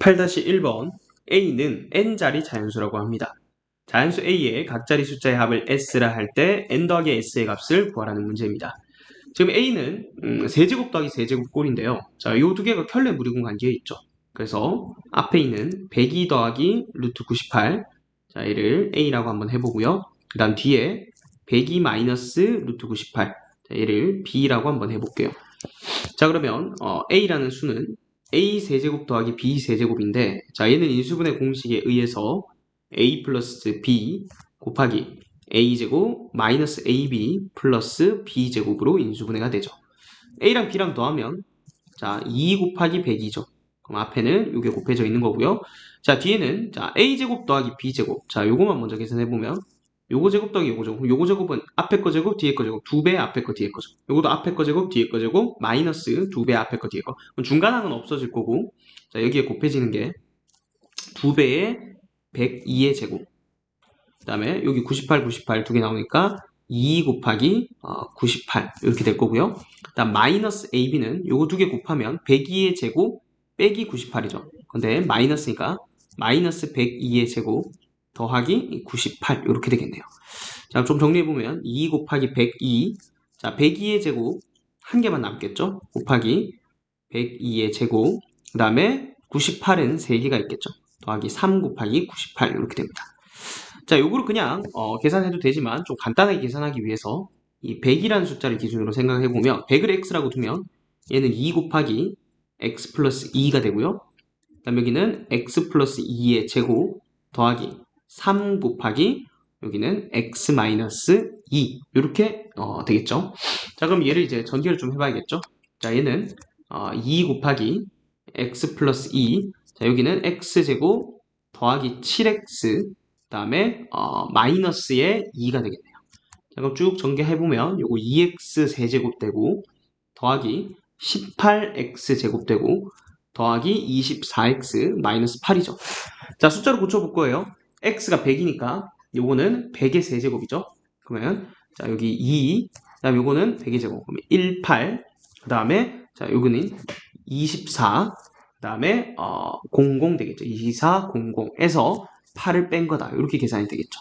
8-1번 a는 n자리 자연수라고 합니다. 자연수 a의 각자리 숫자의 합을 s라 할 때 n 더하기 s의 값을 구하라는 문제입니다. 지금 a는 음, 세제곱 더하기 세제곱 꼴인데요. 자, 이 두 개가 켤레 무리군 관계에 있죠. 그래서 앞에 있는 102 더하기 루트 98 자, 얘를 a라고 한번 해보고요. 그 다음 뒤에 102 마이너스 루트 98 자, 얘를 b라고 한번 해볼게요. 자 그러면 어, a라는 수는 a 세제곱 더하기 b 세제곱인데 자 얘는 인수분해 공식에 의해서 a 플러스 b 곱하기 a제곱 마이너스 ab 플러스 b제곱으로 인수분해가 되죠. a랑 b랑 더하면 자 2 곱하기 100이죠. 그럼 앞에는 이게 곱해져 있는 거고요. 자 뒤에는 자 a제곱 더하기 b제곱 자 요거만 먼저 계산해 보면 요거 제곱 더하기 요거 제곱. 요거 제곱은 앞에 거 제곱 뒤에 거 제곱. 두 배 앞에 거 뒤에 거 제곱. 요것도 앞에 거 제곱 뒤에 거 제곱 마이너스 두 배 앞에 거 뒤에 거. 중간항은 없어질 거고. 자 여기에 곱해지는 게 두 배의 102의 제곱. 그 다음에 여기 98, 98 두 개 나오니까 2 곱하기 어, 98 이렇게 될 거고요. 그 다음 마이너스 AB는 요거 두 개 곱하면 102의 제곱 빼기 98이죠. 근데 마이너스니까 마이너스 102의 제곱 더하기 98 이렇게 되겠네요. 자, 좀 정리해보면 2 곱하기 102 자, 102의 제곱 한 개만 남겠죠? 곱하기 102의 제곱 그 다음에 98은 3개가 있겠죠? 더하기 3 곱하기 98 이렇게 됩니다. 자, 요거를 그냥 어, 계산해도 되지만 좀 간단하게 계산하기 위해서 이 100이라는 숫자를 기준으로 생각해보면 100을 x라고 두면 얘는 2 곱하기 x 플러스 2가 되고요. 그 다음 여기는 x 플러스 2의 제곱 더하기 3 곱하기 여기는 x 마이너스 2 이렇게 어, 되겠죠. 자 그럼 얘를 이제 전개를 좀 해봐야겠죠. 자 얘는 어, 2 곱하기 x 플러스 2 자, 여기는 x제곱 더하기 7x 그 다음에 어, 마이너스의 2가 되겠네요. 자, 그럼 쭉 전개해보면 요거 2x 세제곱 되고 더하기 18x 제곱 되고 더하기 24x 마이너스 8이죠. 자 숫자로 고쳐볼 거예요. X가 100이니까 요거는 100의 세제곱이죠. 그러면 자 여기 2, 그다음 요거는 100의 제곱. 그러면 1, 8. 그다음에 자 요거는 24. 그다음에 어, 00 되겠죠. 24, 00에서 8을 뺀 거다. 이렇게 계산이 되겠죠.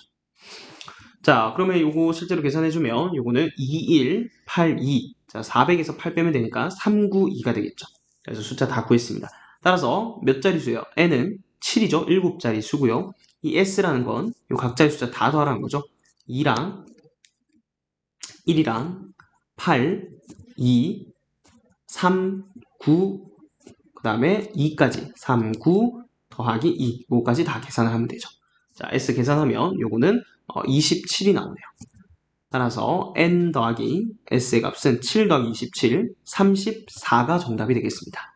자, 그러면 요거 실제로 계산해 주면 요거는 21, 82. 자, 400에서 8 빼면 되니까 392가 되겠죠. 그래서 숫자 다 구했습니다. 따라서 몇 자리 수예요? n은 7이죠. 7자리 수고요. 이 s라는 건 이 각자의 숫자 다 더하라는 거죠. 2랑 1이랑 8, 2, 3, 9, 그 다음에 2까지 3, 9 더하기 2, 요거까지 다 계산을 하면 되죠. 자, S 계산하면 요거는 어, 27이 나오네요. 따라서 n 더하기 s의 값은 7 더하기 27, 34가 정답이 되겠습니다.